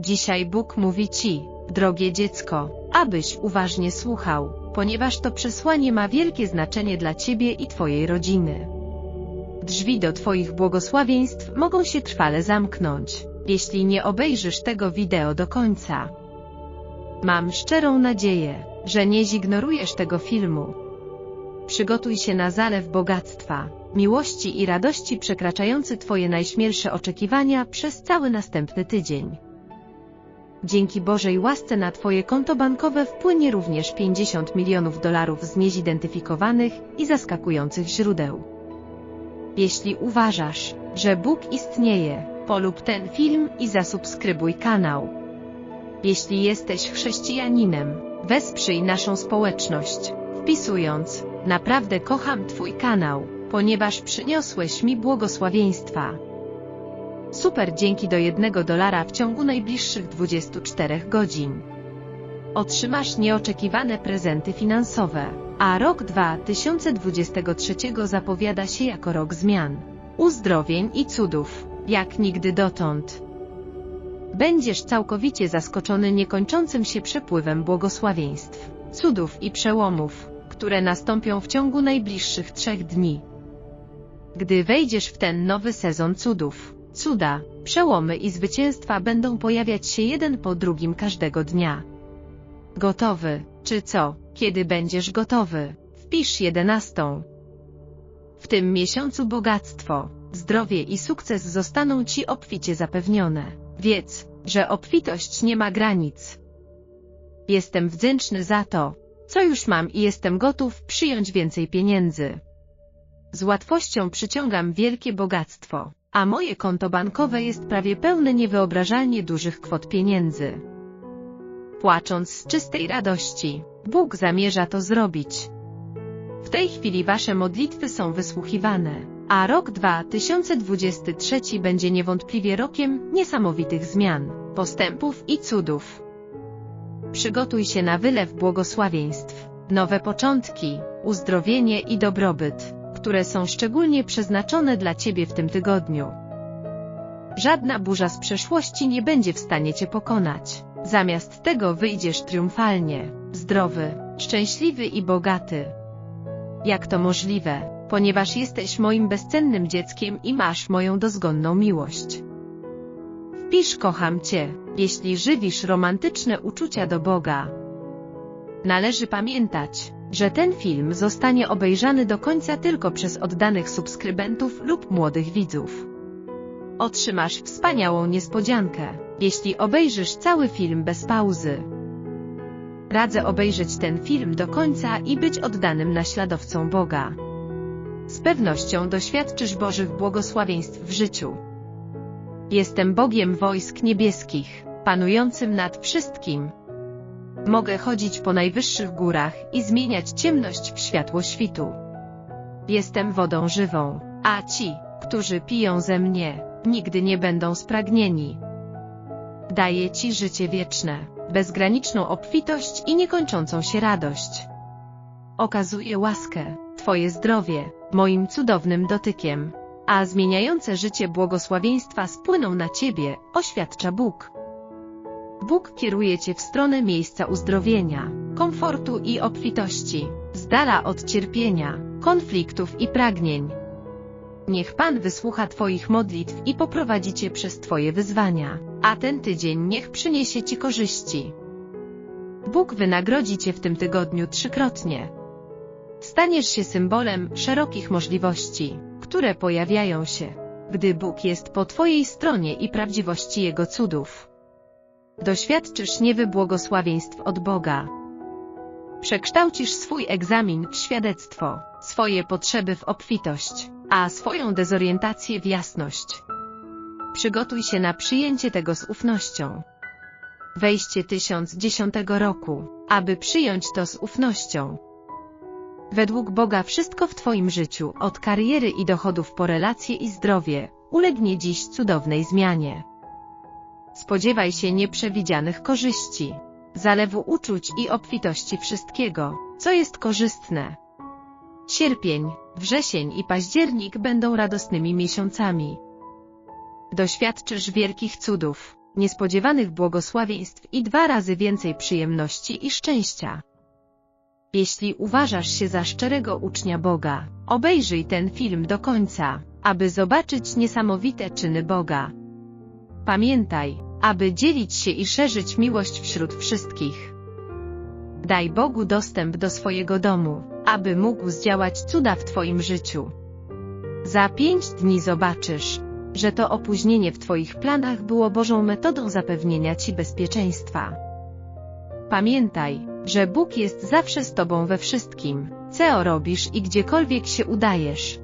Dzisiaj Bóg mówi Ci, drogie dziecko, abyś uważnie słuchał, ponieważ to przesłanie ma wielkie znaczenie dla Ciebie i Twojej rodziny. Drzwi do Twoich błogosławieństw mogą się trwale zamknąć, jeśli nie obejrzysz tego wideo do końca. Mam szczerą nadzieję, że nie zignorujesz tego filmu. Przygotuj się na zalew bogactwa, miłości i radości przekraczający Twoje najśmielsze oczekiwania przez cały następny tydzień. Dzięki Bożej łasce na Twoje konto bankowe wpłynie również 50 milionów dolarów z niezidentyfikowanych i zaskakujących źródeł. Jeśli uważasz, że Bóg istnieje, polub ten film i zasubskrybuj kanał. Jeśli jesteś chrześcijaninem, wesprzyj naszą społeczność, wpisując Naprawdę kocham Twój kanał, ponieważ przyniosłeś mi błogosławieństwa. Super dzięki do jednego dolara w ciągu najbliższych 24 godzin. Otrzymasz nieoczekiwane prezenty finansowe, a rok 2023 zapowiada się jako rok zmian, uzdrowień i cudów, jak nigdy dotąd. Będziesz całkowicie zaskoczony niekończącym się przepływem błogosławieństw, cudów i przełomów, które nastąpią w ciągu najbliższych trzech dni. Gdy wejdziesz w ten nowy sezon cudów, cuda, przełomy i zwycięstwa będą pojawiać się jeden po drugim każdego dnia. Gotowy, czy co, kiedy będziesz gotowy? Wpisz jedenastą. W tym miesiącu bogactwo, zdrowie i sukces zostaną Ci obficie zapewnione. Wiedz, że obfitość nie ma granic. Jestem wdzięczny za to, co już mam i jestem gotów przyjąć więcej pieniędzy. Z łatwością przyciągam wielkie bogactwo, a moje konto bankowe jest prawie pełne niewyobrażalnie dużych kwot pieniędzy. Płacząc z czystej radości, Bóg zamierza to zrobić. W tej chwili Wasze modlitwy są wysłuchiwane, a rok 2023 będzie niewątpliwie rokiem niesamowitych zmian, postępów i cudów. Przygotuj się na wylew błogosławieństw, nowe początki, uzdrowienie i dobrobyt, które są szczególnie przeznaczone dla Ciebie w tym tygodniu. Żadna burza z przeszłości nie będzie w stanie Cię pokonać. Zamiast tego wyjdziesz triumfalnie, zdrowy, szczęśliwy i bogaty. Jak to możliwe, ponieważ jesteś moim bezcennym dzieckiem i masz moją dozgonną miłość. Wpisz kocham Cię, jeśli żywisz romantyczne uczucia do Boga. Należy pamiętać, że ten film zostanie obejrzany do końca tylko przez oddanych subskrybentów lub młodych widzów. Otrzymasz wspaniałą niespodziankę, jeśli obejrzysz cały film bez pauzy. Radzę obejrzeć ten film do końca i być oddanym naśladowcą Boga. Z pewnością doświadczysz Bożych błogosławieństw w życiu. Jestem Bogiem wojsk niebieskich, panującym nad wszystkim. Mogę chodzić po najwyższych górach i zmieniać ciemność w światło świtu. Jestem wodą żywą, a ci, którzy piją ze mnie, nigdy nie będą spragnieni. Daję Ci życie wieczne, bezgraniczną obfitość i niekończącą się radość. Okazuję łaskę, Twoje zdrowie, moim cudownym dotykiem a zmieniające życie błogosławieństwa spłyną na Ciebie, oświadcza Bóg. Bóg kieruje Cię w stronę miejsca uzdrowienia, komfortu i obfitości, z dala od cierpienia, konfliktów i pragnień. Niech Pan wysłucha Twoich modlitw i poprowadzi Cię przez Twoje wyzwania, a ten tydzień niech przyniesie Ci korzyści. Bóg wynagrodzi Cię w tym tygodniu trzykrotnie. Staniesz się symbolem szerokich możliwości które pojawiają się, gdy Bóg jest po Twojej stronie i prawdziwości Jego cudów. Doświadczysz niewy błogosławieństw od Boga. Przekształcisz swój egzamin w świadectwo, swoje potrzeby w obfitość, a swoją dezorientację w jasność. Przygotuj się na przyjęcie tego z ufnością. Wejście 1010 roku, aby przyjąć to z ufnością. Według Boga wszystko w Twoim życiu, od kariery i dochodów po relacje i zdrowie, ulegnie dziś cudownej zmianie. Spodziewaj się nieprzewidzianych korzyści, zalewu uczuć i obfitości wszystkiego, co jest korzystne. Sierpień, wrzesień i październik będą radosnymi miesiącami. Doświadczysz wielkich cudów, niespodziewanych błogosławieństw i dwa razy więcej przyjemności i szczęścia. Jeśli uważasz się za szczerego ucznia Boga, obejrzyj ten film do końca, aby zobaczyć niesamowite czyny Boga. Pamiętaj, aby dzielić się i szerzyć miłość wśród wszystkich. Daj Bogu dostęp do swojego domu, aby mógł zdziałać cuda w Twoim życiu. Za pięć dni zobaczysz, że to opóźnienie w Twoich planach było Bożą metodą zapewnienia Ci bezpieczeństwa. Pamiętaj, że Bóg jest zawsze z Tobą we wszystkim, co robisz i gdziekolwiek się udajesz.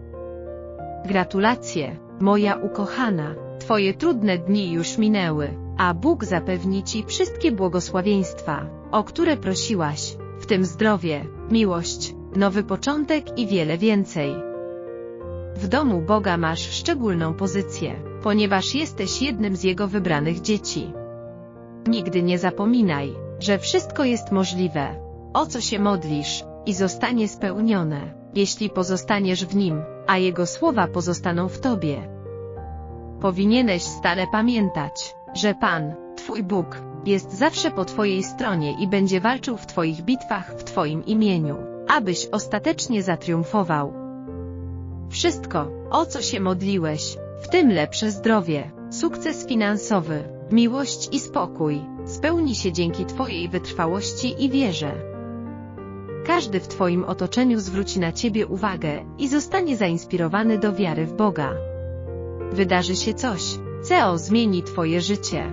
Gratulacje, moja ukochana, Twoje trudne dni już minęły, a Bóg zapewni Ci wszystkie błogosławieństwa, o które prosiłaś, w tym zdrowie, miłość, nowy początek i wiele więcej. W domu Boga masz szczególną pozycję, ponieważ jesteś jednym z Jego wybranych dzieci. Nigdy nie zapominaj, że wszystko jest możliwe, o co się modlisz, i zostanie spełnione, jeśli pozostaniesz w Nim, a Jego słowa pozostaną w Tobie. Powinieneś stale pamiętać, że Pan, Twój Bóg, jest zawsze po Twojej stronie i będzie walczył w Twoich bitwach w Twoim imieniu, abyś ostatecznie zatriumfował. Wszystko, o co się modliłeś, w tym lepsze zdrowie, sukces finansowy, miłość i spokój, spełni się dzięki Twojej wytrwałości i wierze. Każdy w Twoim otoczeniu zwróci na Ciebie uwagę i zostanie zainspirowany do wiary w Boga. Wydarzy się coś, co zmieni Twoje życie.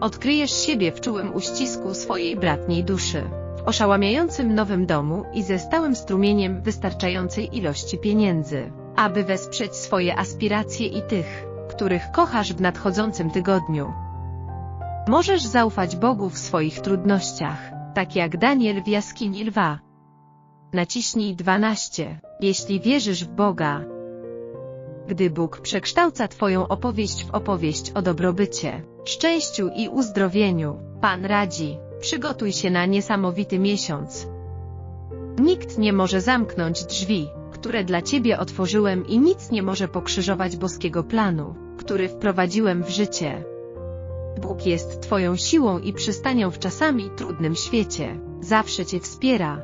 Odkryjesz siebie w czułym uścisku swojej bratniej duszy, w oszałamiającym nowym domu i ze stałym strumieniem wystarczającej ilości pieniędzy, aby wesprzeć swoje aspiracje i tych, których kochasz w nadchodzącym tygodniu. Możesz zaufać Bogu w swoich trudnościach, tak jak Daniel w jaskini lwa. Naciśnij 12, jeśli wierzysz w Boga. Gdy Bóg przekształca Twoją opowieść w opowieść o dobrobycie, szczęściu i uzdrowieniu, Pan radzi, przygotuj się na niesamowity miesiąc. Nikt nie może zamknąć drzwi, które dla Ciebie otworzyłem i nic nie może pokrzyżować boskiego planu, który wprowadziłem w życie. Bóg jest Twoją siłą i przystanią w czasami trudnym świecie, zawsze Cię wspiera.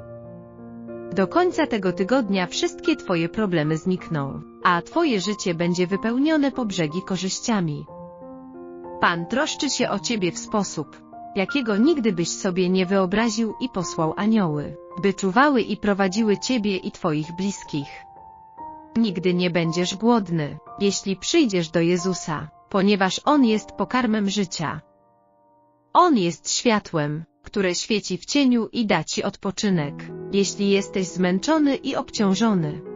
Do końca tego tygodnia wszystkie Twoje problemy znikną, a Twoje życie będzie wypełnione po brzegi korzyściami. Pan troszczy się o Ciebie w sposób, jakiego nigdy byś sobie nie wyobraził i posłał anioły, by czuwały i prowadziły Ciebie i Twoich bliskich. Nigdy nie będziesz głodny, jeśli przyjdziesz do Jezusa, ponieważ On jest pokarmem życia. On jest światłem, które świeci w cieniu i da Ci odpoczynek, jeśli jesteś zmęczony i obciążony.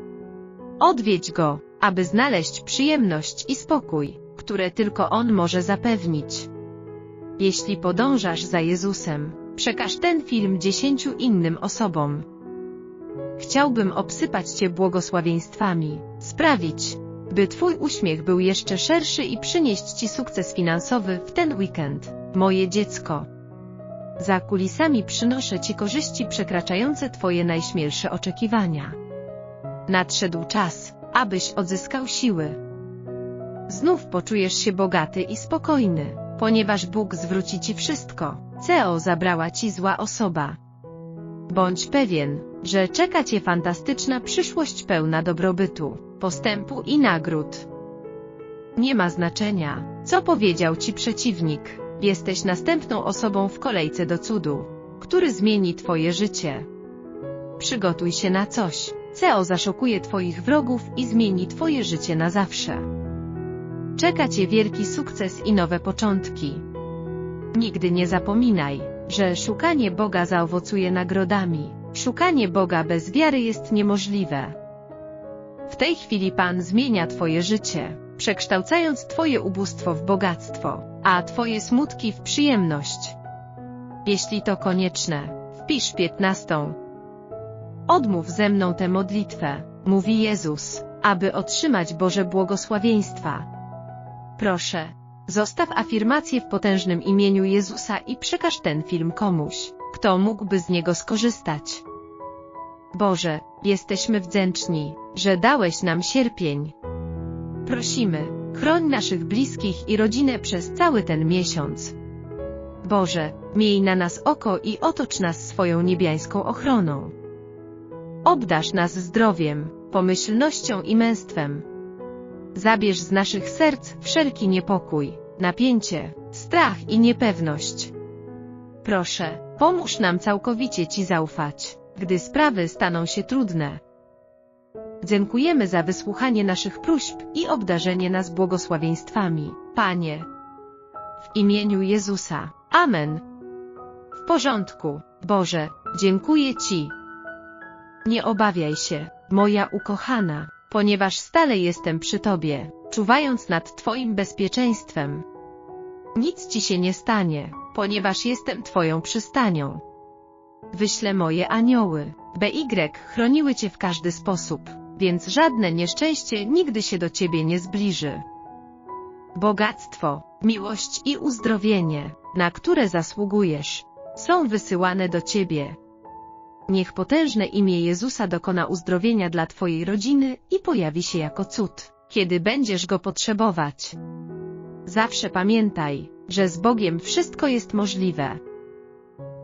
Odwiedź Go, aby znaleźć przyjemność i spokój, które tylko On może zapewnić. Jeśli podążasz za Jezusem, przekaż ten film dziesięciu innym osobom. Chciałbym obsypać Cię błogosławieństwami, sprawić, by Twój uśmiech był jeszcze szerszy i przynieść Ci sukces finansowy w ten weekend, moje dziecko. Za kulisami przynoszę Ci korzyści przekraczające Twoje najśmielsze oczekiwania. Nadszedł czas, abyś odzyskał siły. Znów poczujesz się bogaty i spokojny, ponieważ Bóg zwróci Ci wszystko, co zabrała Ci zła osoba. Bądź pewien, że czeka Cię fantastyczna przyszłość pełna dobrobytu, postępu i nagród. Nie ma znaczenia, co powiedział Ci przeciwnik, jesteś następną osobą w kolejce do cudu, który zmieni Twoje życie. Przygotuj się na coś, co zaszokuje Twoich wrogów i zmieni Twoje życie na zawsze. Czeka Cię wielki sukces i nowe początki. Nigdy nie zapominaj, że szukanie Boga zaowocuje nagrodami. Szukanie Boga bez wiary jest niemożliwe. W tej chwili Pan zmienia Twoje życie, przekształcając Twoje ubóstwo w bogactwo, a Twoje smutki w przyjemność. Jeśli to konieczne, wpisz piętnastą. Odmów ze mną tę modlitwę, mówi Jezus, aby otrzymać Boże błogosławieństwa. Proszę, zostaw afirmację w potężnym imieniu Jezusa i przekaż ten film komuś, kto mógłby z niego skorzystać. Boże, jesteśmy wdzięczni, że dałeś nam sierpień. Prosimy, Chroń naszych bliskich i rodzinę przez cały ten miesiąc. Boże, miej na nas oko i otocz nas swoją niebiańską ochroną. Obdasz nas zdrowiem, pomyślnością i męstwem. Zabierz z naszych serc wszelki niepokój, napięcie, strach i niepewność. Proszę, pomóż nam całkowicie Ci zaufać, gdy sprawy staną się trudne. Dziękujemy za wysłuchanie naszych próśb i obdarzenie nas błogosławieństwami, Panie. W imieniu Jezusa. Amen. W porządku, Boże, dziękuję Ci. Nie obawiaj się, moja ukochana, ponieważ stale jestem przy Tobie, czuwając nad Twoim bezpieczeństwem. Nic Ci się nie stanie, ponieważ jestem Twoją przystanią. Wyślę moje anioły, BY chroniły Cię w każdy sposób, więc żadne nieszczęście nigdy się do Ciebie nie zbliży. Bogactwo, miłość i uzdrowienie, na które zasługujesz, są wysyłane do Ciebie. Niech potężne imię Jezusa dokona uzdrowienia dla Twojej rodziny i pojawi się jako cud, kiedy będziesz go potrzebować. Zawsze pamiętaj, że z Bogiem wszystko jest możliwe.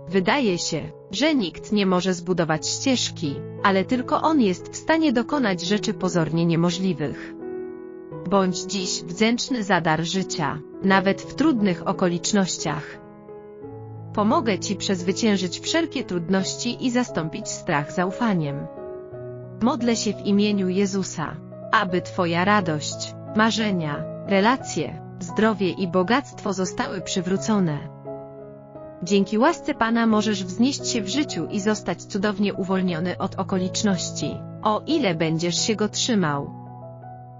Wydaje się, że nikt nie może zbudować ścieżki, ale tylko On jest w stanie dokonać rzeczy pozornie niemożliwych. Bądź dziś wdzięczny za dar życia, nawet w trudnych okolicznościach. Pomogę Ci przezwyciężyć wszelkie trudności i zastąpić strach zaufaniem. Modlę się w imieniu Jezusa, aby Twoja radość, marzenia, relacje, zdrowie i bogactwo zostały przywrócone. Dzięki łasce Pana możesz wznieść się w życiu i zostać cudownie uwolniony od okoliczności, o ile będziesz się go trzymał.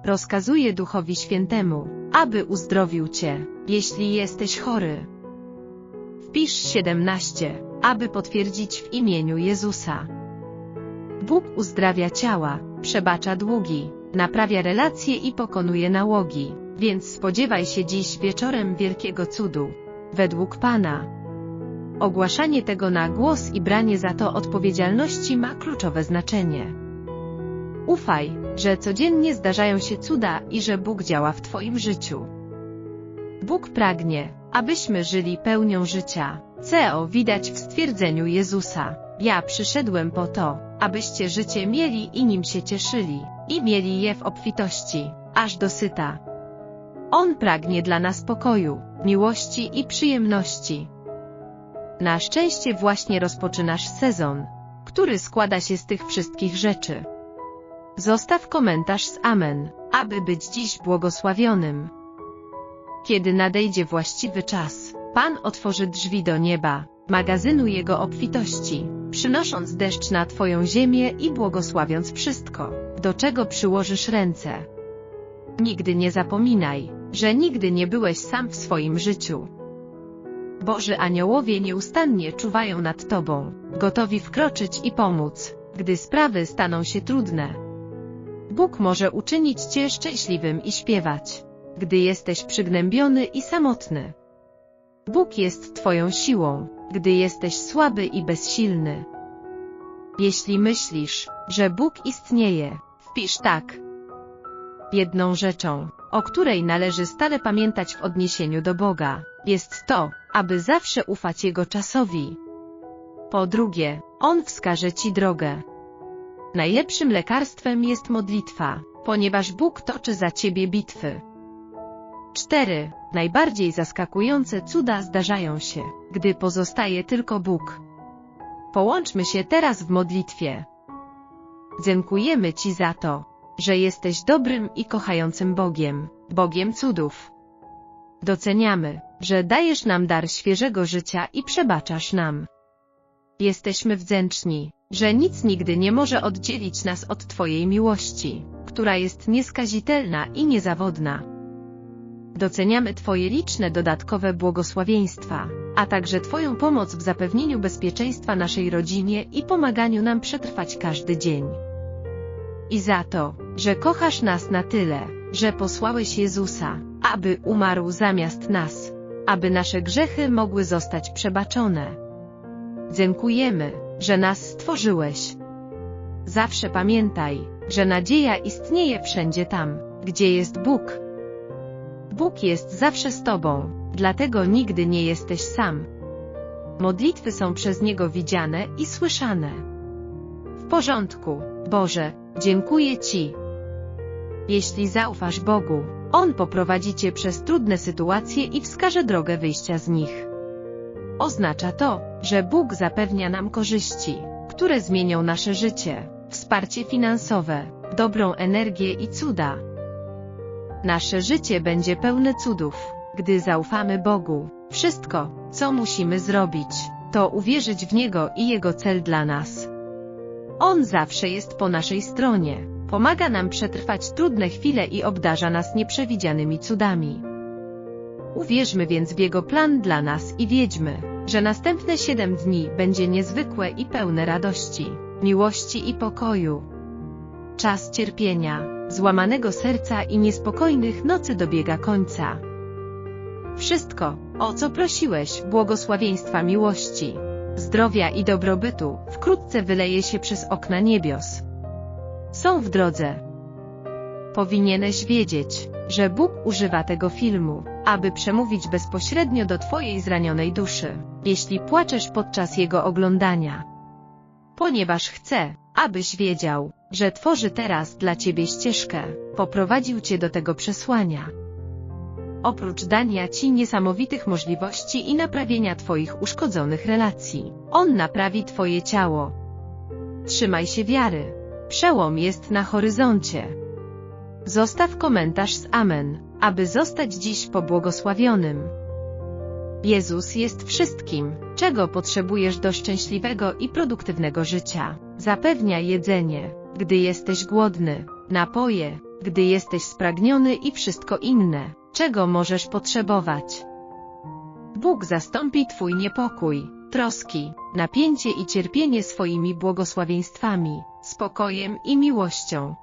Rozkazuję Duchowi Świętemu, aby uzdrowił Cię, jeśli jesteś chory. Wpisz 17, aby potwierdzić w imieniu Jezusa. Bóg uzdrawia ciała, przebacza długi, naprawia relacje i pokonuje nałogi, więc spodziewaj się dziś wieczorem wielkiego cudu. Według Pana. Ogłaszanie tego na głos i branie za to odpowiedzialności ma kluczowe znaczenie. Ufaj, że codziennie zdarzają się cuda i że Bóg działa w Twoim życiu. Bóg pragnie, abyśmy żyli pełnią życia. CO widać w stwierdzeniu Jezusa. Ja przyszedłem po to, abyście życie mieli i nim się cieszyli, i mieli je w obfitości, aż dosyta. On pragnie dla nas pokoju, miłości i przyjemności. Na szczęście właśnie rozpoczynasz sezon, który składa się z tych wszystkich rzeczy. Zostaw komentarz z Amen, aby być dziś błogosławionym. Kiedy nadejdzie właściwy czas, Pan otworzy drzwi do nieba, magazynu Jego obfitości, przynosząc deszcz na Twoją ziemię i błogosławiąc wszystko, do czego przyłożysz ręce. Nigdy nie zapominaj, że nigdy nie byłeś sam w swoim życiu. Boży aniołowie nieustannie czuwają nad Tobą, gotowi wkroczyć i pomóc, gdy sprawy staną się trudne. Bóg może uczynić Cię szczęśliwym i śpiewać gdy jesteś przygnębiony i samotny. Bóg jest Twoją siłą, gdy jesteś słaby i bezsilny. Jeśli myślisz, że Bóg istnieje, wpisz tak. Jedną rzeczą, o której należy stale pamiętać w odniesieniu do Boga, jest to, aby zawsze ufać Jego czasowi. Po drugie, On wskaże Ci drogę. Najlepszym lekarstwem jest modlitwa, ponieważ Bóg toczy za Ciebie bitwy. 4. Najbardziej zaskakujące cuda zdarzają się, gdy pozostaje tylko Bóg. Połączmy się teraz w modlitwie. Dziękujemy Ci za to, że jesteś dobrym i kochającym Bogiem, Bogiem cudów. Doceniamy, że dajesz nam dar świeżego życia i przebaczasz nam. Jesteśmy wdzięczni, że nic nigdy nie może oddzielić nas od Twojej miłości, która jest nieskazitelna i niezawodna. Doceniamy Twoje liczne dodatkowe błogosławieństwa, a także Twoją pomoc w zapewnieniu bezpieczeństwa naszej rodzinie i pomaganiu nam przetrwać każdy dzień. I za to, że kochasz nas na tyle, że posłałeś Jezusa, aby umarł zamiast nas, aby nasze grzechy mogły zostać przebaczone. Dziękujemy, że nas stworzyłeś. Zawsze pamiętaj, że nadzieja istnieje wszędzie tam, gdzie jest Bóg. Bóg jest zawsze z Tobą, dlatego nigdy nie jesteś sam. Modlitwy są przez Niego widziane i słyszane. W porządku, Boże, dziękuję Ci. Jeśli zaufasz Bogu, On poprowadzi Cię przez trudne sytuacje i wskaże drogę wyjścia z nich. Oznacza to, że Bóg zapewnia nam korzyści, które zmienią nasze życie, wsparcie finansowe, dobrą energię i cuda. Nasze życie będzie pełne cudów, gdy zaufamy Bogu. Wszystko, co musimy zrobić, to uwierzyć w Niego i Jego cel dla nas. On zawsze jest po naszej stronie, pomaga nam przetrwać trudne chwile i obdarza nas nieprzewidzianymi cudami. Uwierzmy więc w Jego plan dla nas i wiedźmy, że następne siedem dni będzie niezwykłe i pełne radości, miłości i pokoju. Czas cierpienia, złamanego serca i niespokojnych nocy dobiega końca. Wszystko, o co prosiłeś, błogosławieństwa miłości, zdrowia i dobrobytu, wkrótce wyleje się przez okna niebios. Są w drodze. Powinieneś wiedzieć, że Bóg używa tego filmu, aby przemówić bezpośrednio do Twojej zranionej duszy, jeśli płaczesz podczas jego oglądania. Ponieważ chce, abyś wiedział, że tworzy teraz dla Ciebie ścieżkę, poprowadził Cię do tego przesłania. Oprócz dania Ci niesamowitych możliwości i naprawienia Twoich uszkodzonych relacji, On naprawi Twoje ciało. Trzymaj się wiary. Przełom jest na horyzoncie. Zostaw komentarz z Amen, aby zostać dziś pobłogosławionym. Jezus jest wszystkim, czego potrzebujesz do szczęśliwego i produktywnego życia. Zapewnia jedzenie, gdy jesteś głodny, napoje, gdy jesteś spragniony i wszystko inne, czego możesz potrzebować. Bóg zastąpi Twój niepokój, troski, napięcie i cierpienie swoimi błogosławieństwami, spokojem i miłością.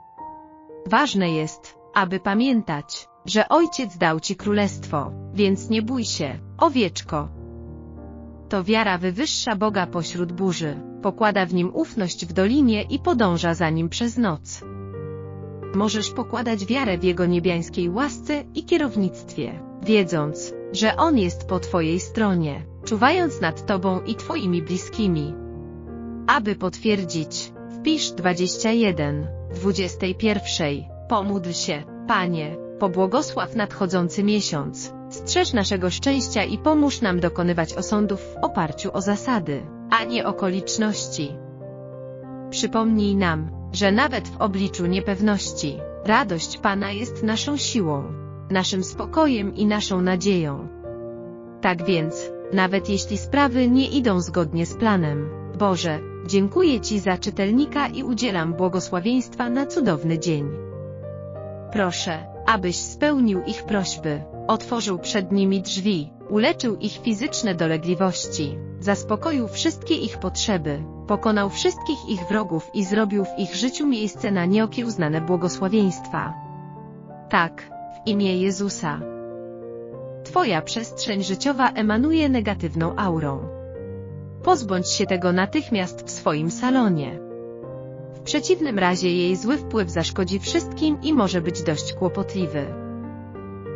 Ważne jest, aby pamiętać, że Ojciec dał Ci królestwo, więc nie bój się, owieczko. To wiara wywyższa Boga pośród burzy, pokłada w nim ufność w dolinie i podąża za nim przez noc. Możesz pokładać wiarę w Jego niebiańskiej łasce i kierownictwie, wiedząc, że On jest po Twojej stronie, czuwając nad Tobą i Twoimi bliskimi. Aby potwierdzić, wpisz 21, 21. Pomódl się, Panie, pobłogosław nadchodzący miesiąc, strzeż naszego szczęścia i pomóż nam dokonywać osądów w oparciu o zasady, a nie okoliczności. Przypomnij nam, że nawet w obliczu niepewności, radość Pana jest naszą siłą, naszym spokojem i naszą nadzieją. Tak więc, nawet jeśli sprawy nie idą zgodnie z planem, Boże, dziękuję Ci za czytelnika i udzielam błogosławieństwa na cudowny dzień. Proszę, abyś spełnił ich prośby, otworzył przed nimi drzwi, uleczył ich fizyczne dolegliwości, zaspokoił wszystkie ich potrzeby, pokonał wszystkich ich wrogów i zrobił w ich życiu miejsce na nieokiełznane błogosławieństwa. Tak, w imię Jezusa. Twoja przestrzeń życiowa emanuje negatywną aurą. Pozbądź się tego natychmiast w swoim salonie. W przeciwnym razie jej zły wpływ zaszkodzi wszystkim i może być dość kłopotliwy.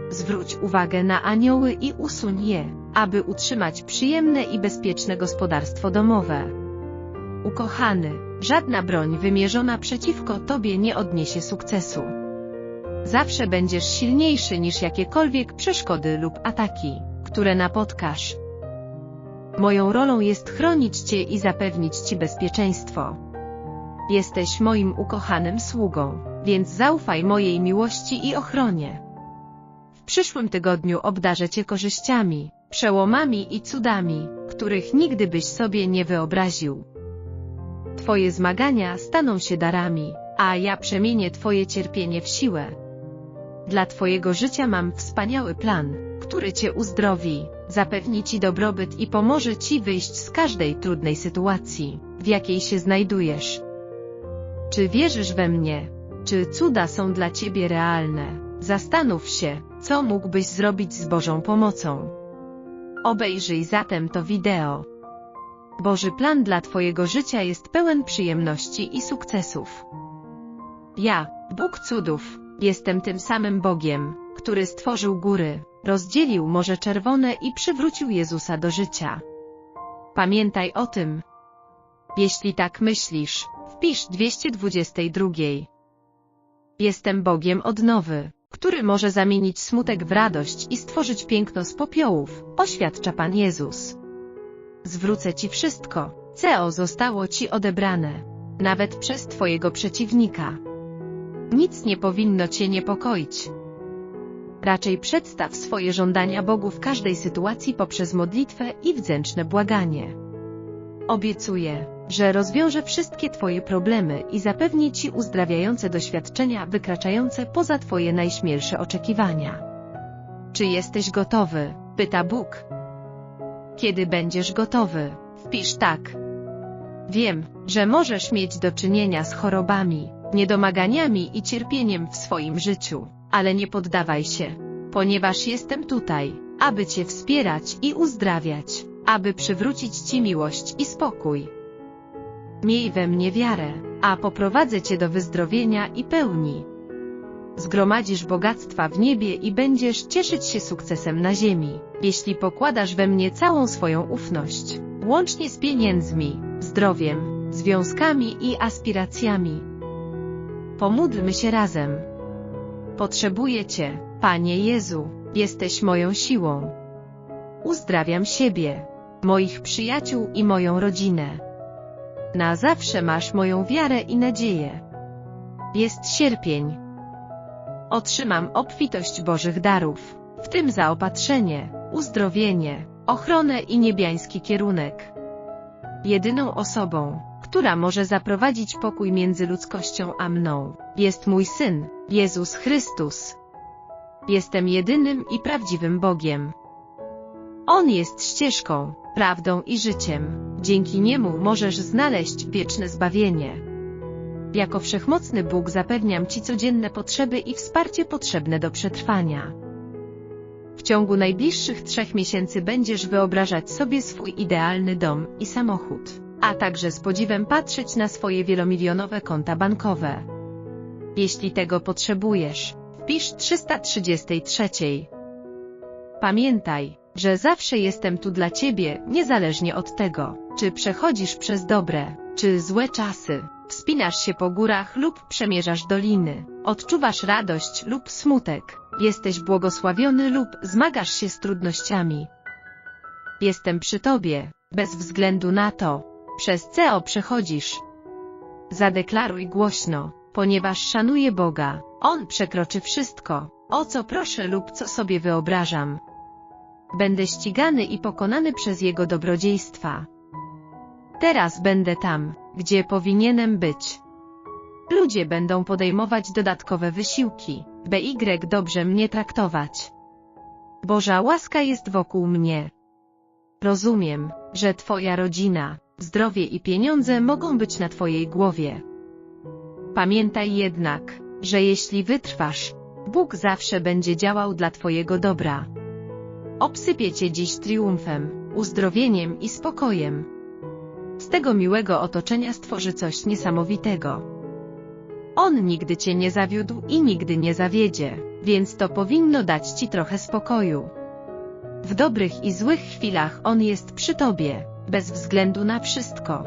Zwróć uwagę na anioły i usuń je, aby utrzymać przyjemne i bezpieczne gospodarstwo domowe. Ukochany, żadna broń wymierzona przeciwko Tobie nie odniesie sukcesu. Zawsze będziesz silniejszy niż jakiekolwiek przeszkody lub ataki, które napotkasz. Moją rolą jest chronić Cię i zapewnić Ci bezpieczeństwo. Jesteś moim ukochanym sługą, więc zaufaj mojej miłości i ochronie. Przyszłym tygodniu obdarzę Cię korzyściami, przełomami i cudami, których nigdy byś sobie nie wyobraził. Twoje zmagania staną się darami, a ja przemienię Twoje cierpienie w siłę. Dla Twojego życia mam wspaniały plan, który Cię uzdrowi, zapewni Ci dobrobyt i pomoże Ci wyjść z każdej trudnej sytuacji, w jakiej się znajdujesz. Czy wierzysz we mnie? Czy cuda są dla Ciebie realne? Zastanów się, co mógłbyś zrobić z Bożą pomocą. Obejrzyj zatem to wideo. Boży plan dla Twojego życia jest pełen przyjemności i sukcesów. Ja, Bóg cudów, Jestem tym samym Bogiem, który stworzył góry, rozdzielił Morze Czerwone i przywrócił Jezusa do życia. Pamiętaj o tym. Jeśli tak myślisz, wpisz 222. Jestem Bogiem odnowy, który może zamienić smutek w radość i stworzyć piękno z popiołów, oświadcza Pan Jezus. Zwrócę Ci wszystko, co zostało Ci odebrane, nawet przez Twojego przeciwnika. Nic nie powinno Cię niepokoić. Raczej przedstaw swoje żądania Bogu w każdej sytuacji poprzez modlitwę i wdzięczne błaganie. Obiecuję, że rozwiąże wszystkie Twoje problemy i zapewni Ci uzdrawiające doświadczenia wykraczające poza Twoje najśmielsze oczekiwania. Czy jesteś gotowy? pyta Bóg. Kiedy będziesz gotowy, wpisz tak. Wiem, że możesz mieć do czynienia z chorobami, niedomaganiami i cierpieniem w swoim życiu, ale nie poddawaj się, ponieważ jestem tutaj, aby Cię wspierać i uzdrawiać, aby przywrócić Ci miłość i spokój. Miej we mnie wiarę, a poprowadzę Cię do wyzdrowienia i pełni. Zgromadzisz bogactwa w niebie i będziesz cieszyć się sukcesem na ziemi, jeśli pokładasz we mnie całą swoją ufność, łącznie z pieniędzmi, zdrowiem, związkami i aspiracjami. Pomódlmy się razem. Potrzebuję Cię, Panie Jezu, jesteś moją siłą. Uzdrawiam siebie, moich przyjaciół i moją rodzinę. Na zawsze masz moją wiarę i nadzieję. Jest sierpień. Otrzymam obfitość Bożych darów, w tym zaopatrzenie, uzdrowienie, ochronę i niebiański kierunek. Jedyną osobą, która może zaprowadzić pokój między ludzkością a mną, jest mój Syn, Jezus Chrystus. Jestem jedynym i prawdziwym Bogiem. On jest ścieżką, prawdą i życiem. Dzięki niemu możesz znaleźć wieczne zbawienie. Jako wszechmocny Bóg zapewniam Ci codzienne potrzeby i wsparcie potrzebne do przetrwania. W ciągu najbliższych trzech miesięcy będziesz wyobrażać sobie swój idealny dom i samochód, a także z podziwem patrzeć na swoje wielomilionowe konta bankowe. Jeśli tego potrzebujesz, wpisz 333. Pamiętaj, że zawsze jestem tu dla Ciebie, niezależnie od tego, czy przechodzisz przez dobre, czy złe czasy, wspinasz się po górach lub przemierzasz doliny, odczuwasz radość lub smutek, jesteś błogosławiony lub zmagasz się z trudnościami. Jestem przy Tobie, bez względu na to, przez co przechodzisz. Zadeklaruj głośno, ponieważ szanuję Boga, On przekroczy wszystko, o co proszę lub co sobie wyobrażam. Będę ścigany i pokonany przez Jego dobrodziejstwa. Teraz będę tam, gdzie powinienem być. Ludzie będą podejmować dodatkowe wysiłki, by Y dobrze mnie traktować. Boża łaska jest wokół mnie. Rozumiem, że Twoja rodzina, zdrowie i pieniądze mogą być na Twojej głowie. Pamiętaj jednak, że jeśli wytrwasz, Bóg zawsze będzie działał dla Twojego dobra. Obsypię Cię dziś triumfem, uzdrowieniem i spokojem. Z tego miłego otoczenia stworzy coś niesamowitego. On nigdy Cię nie zawiódł i nigdy nie zawiedzie, więc to powinno dać Ci trochę spokoju. W dobrych i złych chwilach On jest przy Tobie, bez względu na wszystko.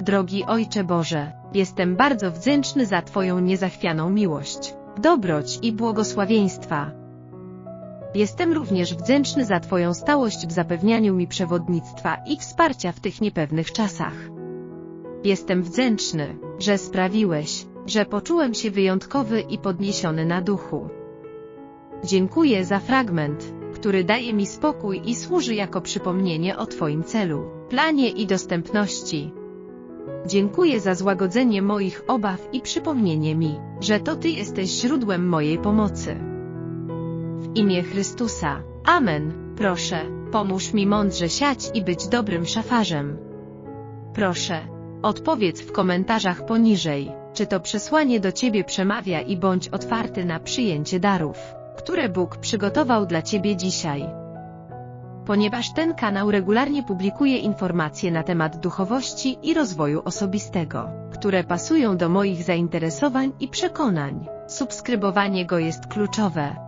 Drogi Ojcze Boże, jestem bardzo wdzięczny za Twoją niezachwianą miłość, dobroć i błogosławieństwa. Jestem również wdzięczny za Twoją stałość w zapewnianiu mi przewodnictwa i wsparcia w tych niepewnych czasach. Jestem wdzięczny, że sprawiłeś, że poczułem się wyjątkowy i podniesiony na duchu. Dziękuję za fragment, który daje mi spokój i służy jako przypomnienie o Twoim celu, planie i dostępności. Dziękuję za złagodzenie moich obaw i przypomnienie mi, że to Ty jesteś źródłem mojej pomocy. Imię Chrystusa. Amen. Proszę, pomóż mi mądrze siać i być dobrym szafarzem. Proszę, odpowiedz w komentarzach poniżej, czy to przesłanie do Ciebie przemawia i bądź otwarty na przyjęcie darów, które Bóg przygotował dla Ciebie dzisiaj. ponieważ ten kanał regularnie publikuje informacje na temat duchowości i rozwoju osobistego, które pasują do moich zainteresowań i przekonań. Subskrybowanie go jest kluczowe.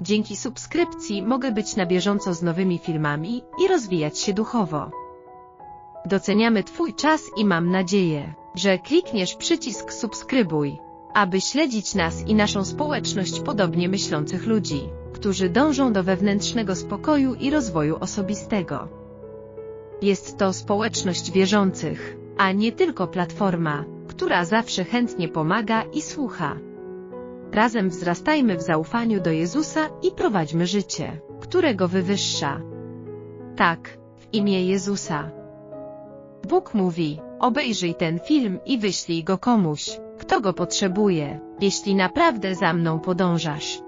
Dzięki subskrypcji mogę być na bieżąco z nowymi filmami i rozwijać się duchowo. Doceniamy Twój czas i mam nadzieję, że klikniesz przycisk subskrybuj, aby śledzić nas i naszą społeczność podobnie myślących ludzi, którzy dążą do wewnętrznego spokoju i rozwoju osobistego. Jest to społeczność wierzących, a nie tylko platforma, która zawsze chętnie pomaga i słucha. Razem wzrastajmy w zaufaniu do Jezusa i prowadźmy życie, którego wywyższa. Tak, w imię Jezusa. Bóg mówi: obejrzyj ten film i wyślij go komuś, kto go potrzebuje, jeśli naprawdę za mną podążasz.